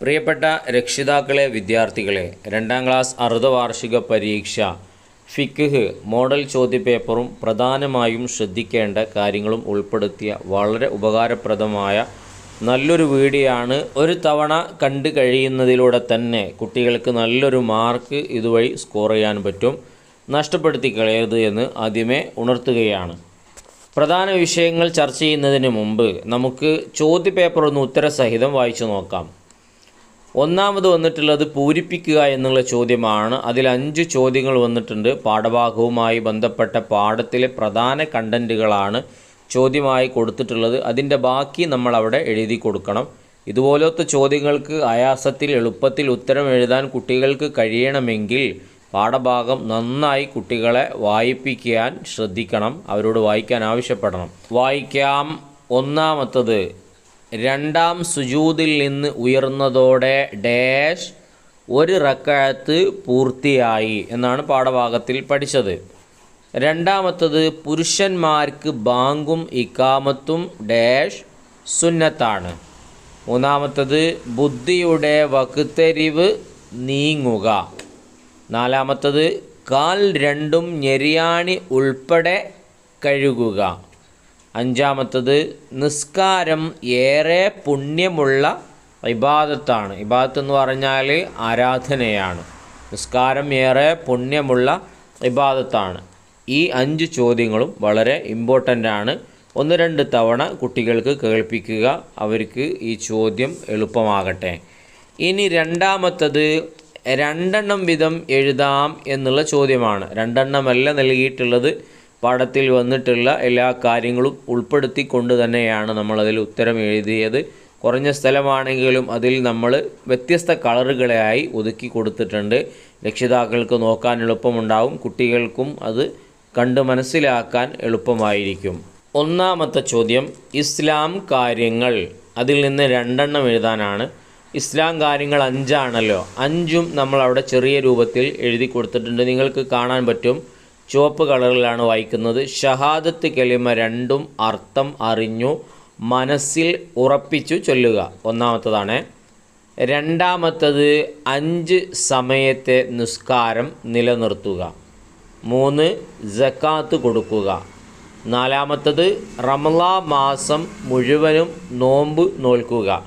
പ്രിയപ്പെട്ട രക്ഷിതാക്കളെ വിദ്യാർത്ഥികളെ രണ്ടാം ക്ലാസ് അർദ്ധവാർഷിക പരീക്ഷ ഫിക്ഹ് മോഡൽ ചോദ്യപേപ്പറും പ്രധാനമായും ശ്രദ്ധിക്കേണ്ട കാര്യങ്ങളും ഉൾപ്പെടുത്തിയ വളരെ ഉപകാരപ്രദമായ നല്ലൊരു വീഡിയോയാണ് ഒരു തവണ കണ്ടു കഴിയുന്നതിലൂടെ തന്നെ കുട്ടികൾക്ക് നല്ലൊരു മാർക്ക് ഇതുവഴി സ്കോർ ചെയ്യാൻ പറ്റും. നഷ്ടപ്പെടുത്തി കളയരുത് എന്ന് ആദ്യമേ ഉണർത്തുകയാണ്. പ്രധാന വിഷയങ്ങൾ ചർച്ച ചെയ്യുന്നതിന് മുമ്പ് നമുക്ക് ചോദ്യപേപ്പർ ഒന്ന് ഉത്തരസഹിതം വായിച്ചു നോക്കാം. ഒന്നാമത് വന്നിട്ടുള്ളത് പൂരിപ്പിക്കുക എന്നുള്ള ചോദ്യമാണ്. അതിൽ അഞ്ച് ചോദ്യങ്ങൾ വന്നിട്ടുണ്ട്. പാഠഭാഗവുമായി ബന്ധപ്പെട്ട പാഠത്തിലെ പ്രധാന കണ്ടന്റുകളാണ് ചോദ്യമായി കൊടുത്തിട്ടുള്ളത്. അതിന്റെ ബാക്കി നമ്മൾ അവിടെ എഴുതി കൊടുക്കണം. ഇതുപോലത്തെ ചോദ്യങ്ങൾക്ക് ആയാസത്തിൽ എളുപ്പത്തിൽ ഉത്തരം എഴുതാൻ കുട്ടികൾക്ക് കഴിയണമെങ്കിൽ പാഠഭാഗം നന്നായി കുട്ടികളെ വായിപ്പിക്കാൻ ശ്രദ്ധിക്കണം. അവരോട് വായിക്കാൻ ആവശ്യപ്പെടണം. വായിക്കാം. ഒന്നാമത്തത് രണ്ടാം സുജൂതിൽ നിന്ന് ഉയർന്നതോടെ ഡാഷ് ഒരു റക്കായത്ത് പൂർത്തിയായി എന്നാണ് പാഠഭാഗത്തിൽ പഠിച്ചത്. രണ്ടാമത്തത് പുരുഷന്മാർക്ക് ബാങ്കും ഇക്കാമത്തും ഡാഷ് സുന്നത്താണ്. മൂന്നാമത്തത് ബുദ്ധിയുടെ വകുത്തെരിവ് നീങ്ങുക. നാലാമത്തത് കാൽ രണ്ടും ഞെരിയാണി ഉൾപ്പെടെ കഴുകുക. അഞ്ചാമത്തത് നിസ്കാരം ഏറെ പുണ്യമുള്ള ഇബാദത്താണ്. ഇബാദത്ത് എന്ന് പറഞ്ഞാൽ ആരാധനയാണ്. നിസ്കാരം ഏറെ പുണ്യമുള്ള ഇബാദത്താണ്. ഈ അഞ്ച് ചോദ്യങ്ങളും വളരെ ഇമ്പോർട്ടന്റ് ആണ് ഒന്ന് രണ്ട് തവണ കുട്ടികൾക്ക് കേൾപ്പിക്കുക അവർക്ക് ഈ ചോദ്യം എളുപ്പമാകട്ടെ. ഇനി രണ്ടാമത്തത് രണ്ടെണ്ണം വിധം എഴുതാം എന്നുള്ള ചോദ്യമാണ്. രണ്ടെണ്ണമല്ല നൽകിയിട്ടുള്ളത്. പാഠത്തിൽ വന്നിട്ടുള്ള എല്ലാ കാര്യങ്ങളും ഉൾപ്പെടുത്തിക്കൊണ്ട് തന്നെയാണ് നമ്മളതിൽ ഉത്തരം എഴുതിയത്. കുറഞ്ഞ സ്ഥലമാണെങ്കിലും അതിൽ നമ്മൾ വ്യത്യസ്ത കളറുകളായി ഒതുക്കി കൊടുത്തിട്ടുണ്ട്. രക്ഷിതാക്കൾക്ക് നോക്കാൻ എളുപ്പമുണ്ടാവും. കുട്ടികൾക്കും അത് കണ്ട് മനസ്സിലാക്കാൻ എളുപ്പമായിരിക്കും. ഒന്നാമത്തെ ചോദ്യം ഇസ്ലാം കാര്യങ്ങൾ. അതിൽ നിന്ന് രണ്ടെണ്ണം എഴുതാനാണ്. ഇസ്ലാം കാര്യങ്ങൾ അഞ്ചാണല്ലോ. അഞ്ചും നമ്മൾ അവിടെ ചെറിയ രൂപത്തിൽ എഴുതി കൊടുത്തിട്ടുണ്ട്. നിങ്ങൾക്ക് കാണാൻ പറ്റും. ചുവപ്പ് കളറിലാണ് വായിക്കുന്നത്. ഷഹാദത്ത് കെളിമ രണ്ടും അർത്ഥം അറിഞ്ഞു മനസ്സിൽ ഉറപ്പിച്ചു ചൊല്ലുക. ഒന്നാമത്തതാണ് രണ്ടാമത്തത് അഞ്ച് സമയത്തെ നിസ്കാരം നിലനിർത്തുക. മൂന്ന് ജക്കാത്ത് കൊടുക്കുക. നാലാമത്തത് റമലാ മാസം മുഴുവനും നോമ്പ് നോൽക്കുക.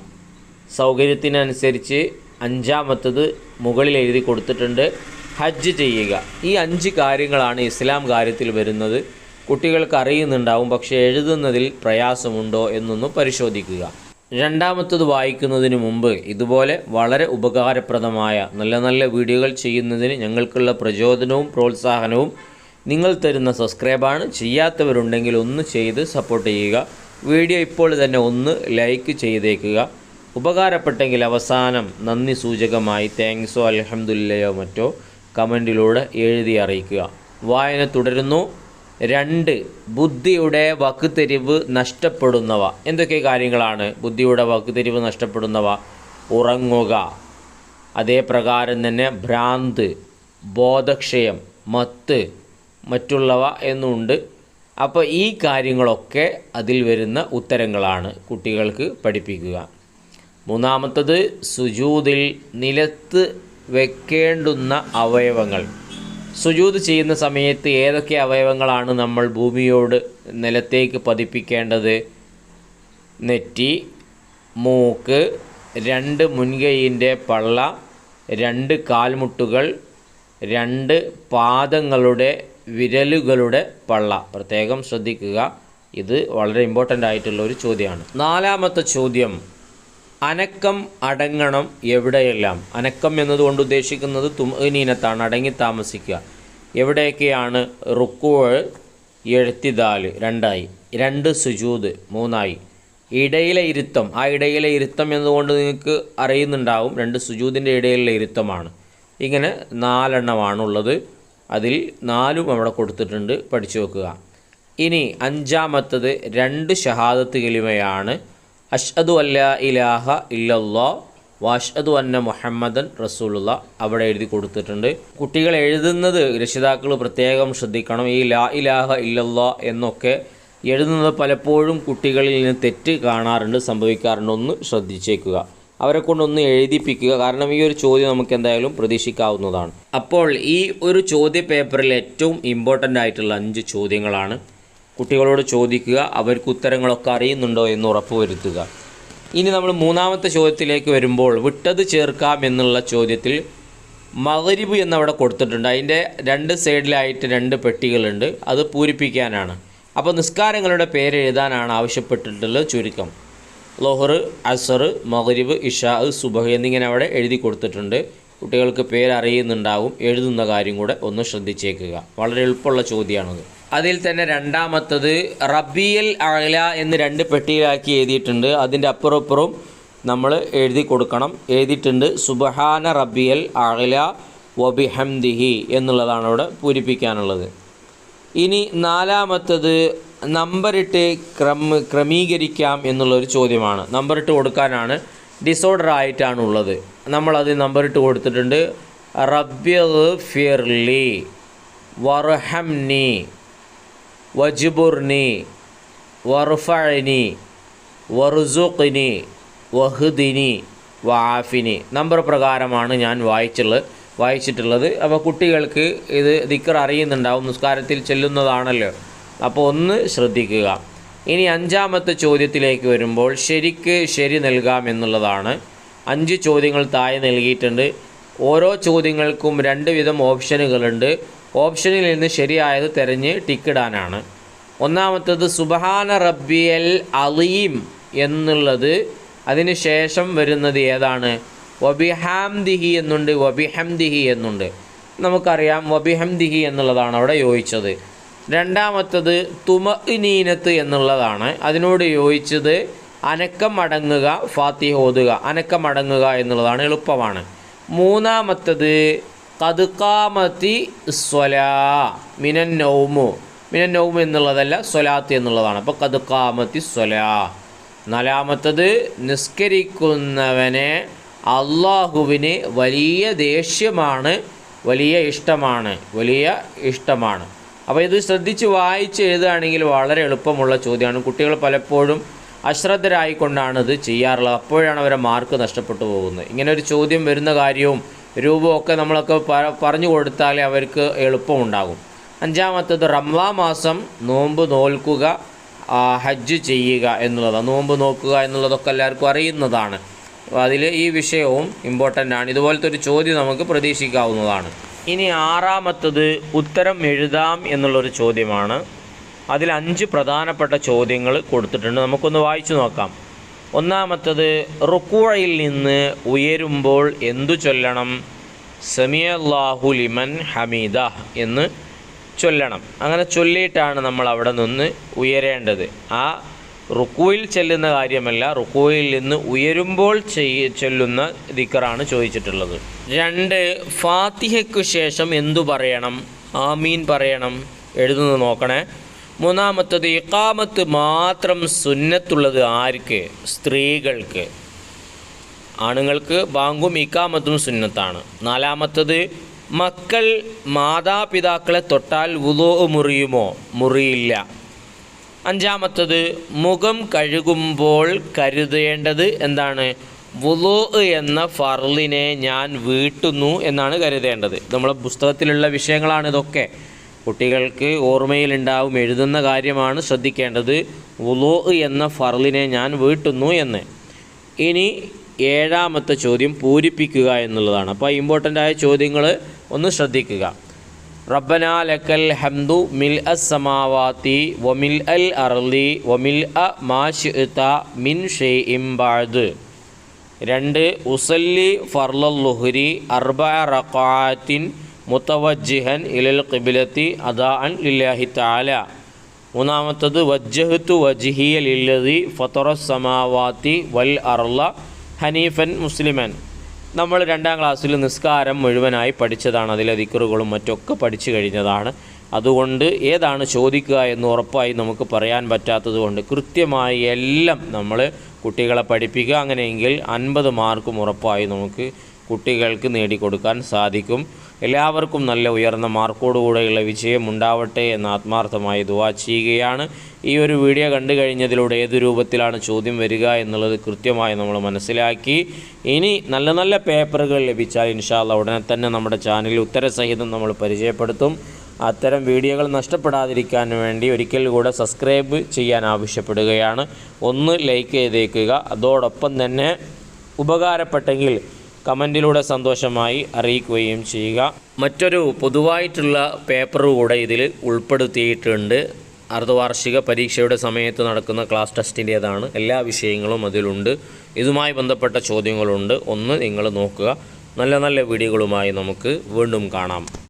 സൗകര്യത്തിനനുസരിച്ച് അഞ്ചാമത്തത് മുകളിൽ എഴുതി കൊടുത്തിട്ടുണ്ട്. ഹജ്ജ് ചെയ്യുക. ഈ അഞ്ച് കാര്യങ്ങളാണ് ഇസ്ലാം കാര്യത്തിൽ വരുന്നത്. കുട്ടികൾക്ക് അറിയുന്നുണ്ടാവും പക്ഷേ എഴുതുന്നതിൽ പ്രയാസമുണ്ടോ എന്നൊന്ന് പരിശോധിക്കുക. രണ്ടാമത്തത് വായിക്കുന്നതിന് മുമ്പ് ഇതുപോലെ വളരെ ഉപകാരപ്രദമായ നല്ല നല്ല വീഡിയോകൾ ചെയ്യുന്നതിന് ഞങ്ങൾക്കുള്ള പ്രചോദനവും പ്രോത്സാഹനവും നിങ്ങൾ തരുന്ന സബ്സ്ക്രൈബാണ്. ചെയ്യാത്തവരുണ്ടെങ്കിൽ ഒന്ന് ചെയ്ത് സപ്പോർട്ട് ചെയ്യുക. വീഡിയോ ഇപ്പോൾ തന്നെ ഒന്ന് ലൈക്ക് ചെയ്തേക്കുക. ഉപകാരപ്പെട്ടെങ്കിൽ അവസാനം നന്ദി സൂചകമായി. താങ്ക്സോ. അലഹമുല്ലയോ മറ്റോ. കമന്റിലൂടെ എഴുതി അറിയിക്കുക. വായന തുടരുന്നു. രണ്ട് ബുദ്ധിയുടെ വക്കുതെരിവ് നഷ്ടപ്പെടുന്നവ. എന്തൊക്കെ കാര്യങ്ങളാണ് ബുദ്ധിയുടെ വക്കുതെരിവ് നഷ്ടപ്പെടുന്നവ? ഉറങ്ങുക. അതേ പ്രകാരം തന്നെ ഭ്രാന്ത് ബോധക്ഷയം മത്ത് മറ്റുള്ളവ എന്നുണ്ട്. അപ്പോൾ ഈ കാര്യങ്ങളൊക്കെ അതിൽ വരുന്ന ഉത്തരങ്ങളാണ് കുട്ടികൾക്ക് പഠിപ്പിക്കുക. മൂന്നാമത്തത് സുജൂതിൽ നിലത്ത് വെക്കേണ്ടുന്ന അവയവങ്ങൾ. സുജൂത് ചെയ്യുന്ന സമയത്ത് ഏതൊക്കെ അവയവങ്ങളാണ് നമ്മൾ ഭൂമിയോട് നിലത്തേക്ക് പതിപ്പിക്കേണ്ടത്? നെറ്റി മൂക്ക് രണ്ട് മുൻകൈയിന്റെ പള്ള രണ്ട് കാൽമുട്ടുകൾ രണ്ട് പാദങ്ങളുടെ വിരലുകളുടെ പള്ള. പ്രത്യേകം ശ്രദ്ധിക്കുക. ഇത് വളരെ ഇമ്പോർട്ടന്റ് ആയിട്ടുള്ള ഒരു ചോദ്യമാണ്. നാലാമത്തെ ചോദ്യം. അനക്കം അടങ്ങണം എവിടെയെല്ലാം? അനക്കം എന്നതുകൊണ്ട് ഉദ്ദേശിക്കുന്നത് തുമനീനത്താണ് അടങ്ങി താമസിക്കുക. എവിടെയൊക്കെയാണ്? റുക്കുവ് എഴുത്തിദാൽ രണ്ടായി. രണ്ട് സുജൂത് മൂന്നായി. ഇടയിലെ ഇരുത്തം. ആ ഇടയിലെ ഇരുത്തം എന്നതുകൊണ്ട് നിങ്ങൾക്ക് അറിയുന്നുണ്ടാവും. രണ്ട് സുജൂതിന്റെ ഇടയിലുള്ള ഇരുത്തമാണ്. ഇങ്ങനെ നാലെണ്ണമാണുള്ളത്. അതിൽ നാലും അവിടെ കൊടുത്തിട്ടുണ്ട്. പഠിച്ചു വെക്കുക. ഇനി അഞ്ചാമത്തത് രണ്ട് ഷഹാദത്ത് കലിമയാണ്. അഷ്അദു അല്ല ഇലാഹ ഇല്ലല്ലാ വാഷ്അദു അന്ന മുഹമ്മദൻ റസൂലുള്ള അവിടെ എഴുതി കൊടുത്തിട്ടുണ്ട്. കുട്ടികൾ എഴുതുന്നത് രക്ഷിതാക്കൾ പ്രത്യേകം ശ്രദ്ധിക്കണം. ഈ ലാ ഇലാഹ ഇല്ലല്ലാ എന്നൊക്കെ എഴുതുന്നത് പലപ്പോഴും കുട്ടികളിൽ നിന്ന് തെറ്റ് കാണാറുണ്ട് സംഭവിക്കാറുണ്ട്. ഒന്ന് ശ്രദ്ധിച്ചേക്കുക. അവരെ കൊണ്ടൊന്ന് എഴുതിപ്പിക്കുക. കാരണം ഈ ഒരു ചോദ്യം നമുക്ക് എന്തായാലും പ്രതീക്ഷിക്കാവുന്നതാണ്. അപ്പോൾ ഈ ഒരു ചോദ്യ പേപ്പറിൽ ഏറ്റവും ഇമ്പോർട്ടന്റ് ആയിട്ടുള്ള അഞ്ച് ചോദ്യങ്ങളാണ്. കുട്ടികളോട് ചോദിക്കുക അവർക്ക് ഉത്തരങ്ങളൊക്കെ അറിയുന്നുണ്ടോ എന്ന് ഉറപ്പുവരുത്തുക. ഇനി നമ്മൾ മൂന്നാമത്തെ ചോദ്യത്തിലേക്ക് വരുമ്പോൾ വിട്ടത് ചേർക്കാം എന്നുള്ള ചോദ്യത്തിൽ മകരിബ് എന്നവിടെ കൊടുത്തിട്ടുണ്ട്. അതിന്റെ രണ്ട് സൈഡിലായിട്ട് രണ്ട് പെട്ടികളുണ്ട്. അത് പൂരിപ്പിക്കാനാണ്. അപ്പോൾ നിസ്കാരങ്ങളുടെ പേര് എഴുതാനാണ് ആവശ്യപ്പെട്ടിട്ടുള്ളത് ചുരുക്കം. ലോഹർ അസർ മകരിബ് ഇഷാ സുബഹ് എന്നിങ്ങനെ അവിടെ എഴുതി കൊടുത്തിട്ടുണ്ട്. കുട്ടികൾക്ക് പേരറിയുന്നുണ്ടാവും. എഴുതുന്ന കാര്യം കൂടെ ഒന്ന് ശ്രദ്ധിച്ചേക്കുക. വളരെ എളുപ്പമുള്ള ചോദ്യമാണത്. അതിൽ തന്നെ രണ്ടാമത്തത് റബിയൽ അല എന്ന് രണ്ട് പെട്ടിയിലാക്കി എഴുതിയിട്ടുണ്ട്. അതിന്റെ അപ്പുറം നമ്മൾ എഴുതി കൊടുക്കണം. എഴുതിയിട്ടുണ്ട് സുബഹാന റബിയൽ അല വബിഹംദിഹി എന്നുള്ളതാണ് അവിടെ പൂരിപ്പിക്കാനുള്ളത്. ഇനി നാലാമത്തത് നമ്പറിട്ട് ക്രമ ക്രമീകരിക്കാം എന്നുള്ളൊരു ചോദ്യമാണ്. നമ്പറിട്ട് കൊടുക്കാനാണ് ഡിസോർഡർ ആയിട്ടാണ് ഉള്ളത് നമ്മളത് നമ്പറിട്ട് കൊടുത്തിട്ടുണ്ട് റബ്യ ഫിർലി വർഹംനി വജ്ബുർനി വറുഫിനി വറുസുഖിനി വഹുദിനി വാഫിനി നമ്പർ പ്രകാരമാണ് ഞാൻ വായിച്ചുള്ളത് വായിച്ചിട്ടുള്ളത്. അപ്പോൾ കുട്ടികൾക്ക് ഇത് ദിക്കർ അറിയുന്നുണ്ടാവും നിസ്കാരത്തിൽ ചെല്ലുന്നതാണല്ലോ. അപ്പോൾ ഒന്ന് ശ്രദ്ധിക്കുക. ഇനി അഞ്ചാമത്തെ ചോദ്യത്തിലേക്ക് വരുമ്പോൾ ശരിക്ക് ശരി നൽകാം എന്നുള്ളതാണ്. അഞ്ച് ചോദ്യങ്ങൾ താഴെ നൽകിയിട്ടുണ്ട്. ഓരോ ചോദ്യങ്ങൾക്കും രണ്ട് വിധം ഓപ്ഷനുകളുണ്ട്. ഓപ്ഷനിൽ നിന്ന് ശരിയായത് തിരഞ്ഞ് ടിക്കിടാനാണ് ഒന്നാമത്തത് സുബഹാന റബ്ബിയൽ അലീം എന്നുള്ളത് അതിന് ശേഷം വരുന്നത് ഏതാണ്? വബിഹാംദിഹി എന്നുണ്ട് വബിഹംദിഹി എന്നുണ്ട്. നമുക്കറിയാം വബിഹംദിഹി എന്നുള്ളതാണ് അവിടെ യോജിച്ചത്. രണ്ടാമത്തത് തുമഇനീനത്ത് എന്നുള്ളതാണ് അതിനോട് യോജിച്ചത് അനക്കം അടങ്ങുക ഫാത്തിഹ ഓതുക അനക്കം അടങ്ങുക എന്നുള്ളതാണ് എളുപ്പമാണ്. മൂന്നാമത്തത് കതുക്കാമത്തി സ്വലാ മിനൻ നൗമു. മിനൻ നൗമു എന്നുള്ളതല്ല സ്വലാത്ത് എന്നുള്ളതാണ്. അപ്പോൾ കതുക്കാമത്തി സ്വലാ. നാലാമത്തത് നിസ്കരിക്കുന്നവനെ അള്ളാഹുവിന് വലിയ ദേഷ്യമാണ് വലിയ ഇഷ്ടമാണ് വലിയ ഇഷ്ടമാണ്. അപ്പോൾ ഇത് ശ്രദ്ധിച്ച് വായിച്ച് എഴുതുകയാണെങ്കിൽ വളരെ എളുപ്പമുള്ള ചോദ്യമാണ്. കുട്ടികൾ പലപ്പോഴും അശ്രദ്ധരായിക്കൊണ്ടാണ് ഇത് ചെയ്യാറുള്ളത്. അപ്പോഴാണ് അവരെ മാർക്ക് നഷ്ടപ്പെട്ടു പോകുന്നത്. ഇങ്ങനെ ഒരു ചോദ്യം വരുന്ന കാര്യവും രൂപവും ഒക്കെ നമ്മളൊക്കെ പറഞ്ഞു കൊടുത്താലേ അവർക്ക് എളുപ്പമുണ്ടാകും. അഞ്ചാമത്തത് റംലാ മാസം നോമ്പ് നോൽക്കുക ഹജ്ജ് ചെയ്യുക എന്നുള്ളതാണ്. നോമ്പ് നോക്കുക എന്നുള്ളതൊക്കെ എല്ലാവർക്കും അറിയുന്നതാണ്. അതിൽ ഈ വിഷയവും ഇമ്പോർട്ടന്റ് ആണ്. ഇതുപോലത്തെ ഒരു ചോദ്യം നമുക്ക് പ്രതീക്ഷിക്കാവുന്നതാണ്. ഇനി ആറാമത്തത് ഉത്തരം എഴുതാം എന്നുള്ളൊരു ചോദ്യമാണ്. അതിൽ അഞ്ച് പ്രധാനപ്പെട്ട ചോദ്യങ്ങൾ കൊടുത്തിട്ടുണ്ട്. നമുക്കൊന്ന് വായിച്ചു നോക്കാം. ഒന്നാമത്തത് റുക്കൂഴയിൽ നിന്ന് ഉയരുമ്പോൾ എന്തു ചൊല്ലണം? സമിയല്ലാഹു ലിമൻ ഹമീദ എന്ന് ചൊല്ലണം. അങ്ങനെ ചൊല്ലിയിട്ടാണ് നമ്മൾ അവിടെ നിന്ന് ഉയരേണ്ടത്. ആ റുക്കുവിൽ ചെല്ലുന്ന കാര്യമല്ല റുക്കുവിൽ നിന്ന് ഉയരുമ്പോൾ ചെയ്യ ചൊല്ലുന്ന ദിക്കറാണ് ചോദിച്ചിട്ടുള്ളത്. രണ്ട് ഫാത്തിഹയ്ക്കു ശേഷം എന്തു പറയണം? ആമീൻ പറയണം. എഴുതുന്നത് നോക്കണേ. മൂന്നാമത്തത് ഇക്കാമത്ത് മാത്രം സുന്നത്തുള്ളത് ആർക്ക്? സ്ത്രീകൾക്ക്. ആണുങ്ങൾക്ക് ബാങ്കും ഇക്കാമത്തും സുന്നത്താണ്. നാലാമത്തത് മക്കൾ മാതാപിതാക്കളെ തൊട്ടാൽ ഉദോ മുറിയുമോ? മുറിയില്ല. അഞ്ചാമത്തത് മുഖം കഴുകുമ്പോൾ കരുതേണ്ടത് എന്താണ്? വുലോ എന്ന ഫർലിനെ ഞാൻ വീട്ടുന്നു എന്നാണ് കരുതേണ്ടത്. നമ്മളെ പുസ്തകത്തിലുള്ള വിഷയങ്ങളാണ് ഇതൊക്കെ. കുട്ടികൾക്ക് ഓർമ്മയിലുണ്ടാവും എഴുതുന്ന കാര്യമാണ് ശ്രദ്ധിക്കേണ്ടത്. ഉലോ എന്ന ഫർലിനെ ഞാൻ വീട്ടുന്നു എന്ന്. ഇനി ഏഴാമത്തെ ചോദ്യം പൂരിപ്പിക്കുക എന്നുള്ളതാണ്. അപ്പോൾ ഇമ്പോർട്ടന്റ് ആയ ചോദ്യങ്ങൾ ഒന്ന് ശ്രദ്ധിക്കുക. റബ്ബനാ ലക്കൽ ഹംദു മിൽ അ സമാവാത്തി വമിൽ അൽ അർലി വമിൽ അ മാഷ്ത മിൻ ഷേ ഇംബാദ് രണ്ട് ഉസല്ലി ഫർലുഹുരി ലുഹരി അർബ റഖാത്തിൻ മുത്തവജ്ജിഹൻ ഇലൽ അദാ അദാഅൻ ലില്ലാഹി താല മൂന്നാമത്തത് വജ്ജഹത്തു വജിഹിയ ലില്ലതി ഫത്തറ സമാവാത്തി വൽ അർല ഹനീഫൻ മുസ്ലിമൻ. നമ്മൾ രണ്ടാം ക്ലാസ്സിൽ നിസ്കാരം മുഴുവനായി പഠിച്ചതാണ്. അതിലെ ദിക്കറുകളും മറ്റൊക്കെ പഠിച്ചു കഴിഞ്ഞതാണ്. അതുകൊണ്ട് ഏതാണ് ചോദിക്കുക എന്ന് ഉറപ്പായി നമുക്ക് പറയാൻ പറ്റാത്തത് കൊണ്ട് കൃത്യമായി എല്ലാം നമ്മൾ കുട്ടികളെ പഠിപ്പിക്കുക. അങ്ങനെയെങ്കിൽ അൻപത് മാർക്കും ഉറപ്പായി നമുക്ക് കുട്ടികൾക്ക് നേടിക്കൊടുക്കാൻ സാധിക്കും. എല്ലാവർക്കും നല്ല ഉയർന്ന മാർക്കോടുകൂടെയുള്ള വിജയം ഉണ്ടാവട്ടെ എന്ന് ആത്മാർത്ഥമായി ദുവാ ചെയ്യുകയാണ്. ഈ ഒരു വീഡിയോ കണ്ടു കഴിഞ്ഞതിലൂടെ ഏത് രൂപത്തിലാണ് ചോദ്യം വരിക എന്നുള്ളത് കൃത്യമായി നമ്മൾ മനസ്സിലാക്കി. ഇനി നല്ല നല്ല പേപ്പറുകൾ ലഭിച്ചാൽ ഇൻഷാല്ല ഉടനെ തന്നെ നമ്മുടെ ചാനലിൽ ഉത്തരസഹിതം നമ്മൾ പരിചയപ്പെടുത്തും. അത്തരം വീഡിയോകൾ നഷ്ടപ്പെടാതിരിക്കാൻ വേണ്ടി ഒരിക്കൽ കൂടെ സബ്സ്ക്രൈബ് ചെയ്യാൻ ആവശ്യപ്പെടുകയാണ്. ഒന്ന് ലൈക്ക് ചെയ്തേക്കുക. അതോടൊപ്പം തന്നെ ഉപകാരപ്പെട്ടെങ്കിൽ കമന്റിലൂടെ സന്തോഷമായി അറിയിക്കുകയും ചെയ്യുക. മറ്റൊരു പൊതുവായിട്ടുള്ള പേപ്പർ കൂടെ ഇതിൽ ഉൾപ്പെടുത്തിയിട്ടുണ്ട്. അർദ്ധവാർഷിക പരീക്ഷയുടെ സമയത്ത് നടക്കുന്ന ക്ലാസ് ടെസ്റ്റിന്റേതാണ്. എല്ലാ വിഷയങ്ങളും അതിലുണ്ട്. ഇതുമായി ബന്ധപ്പെട്ട ചോദ്യങ്ങളുണ്ട്. ഒന്ന് നിങ്ങൾ നോക്കുക. നല്ല നല്ല വീഡിയോകളുമായി നമുക്ക് വീണ്ടും കാണാം.